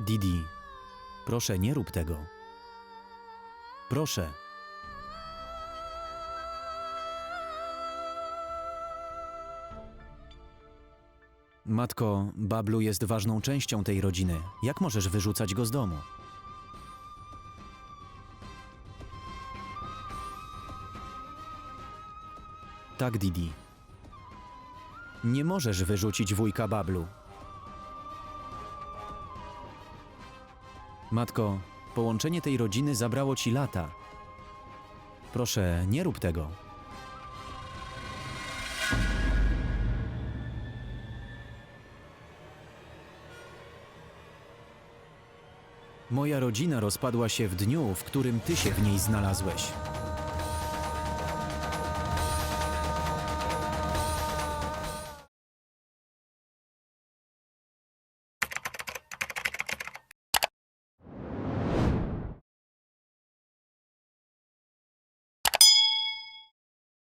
Didi, proszę nie rób tego. Proszę. Matko, Bablu jest ważną częścią tej rodziny. Jak możesz wyrzucać go z domu? Tak, Didi. Nie możesz wyrzucić wujka Bablu. Matko, połączenie tej rodziny zabrało ci lata. Proszę, nie rób tego. Moja rodzina rozpadła się w dniu, w którym ty się w niej znalazłeś.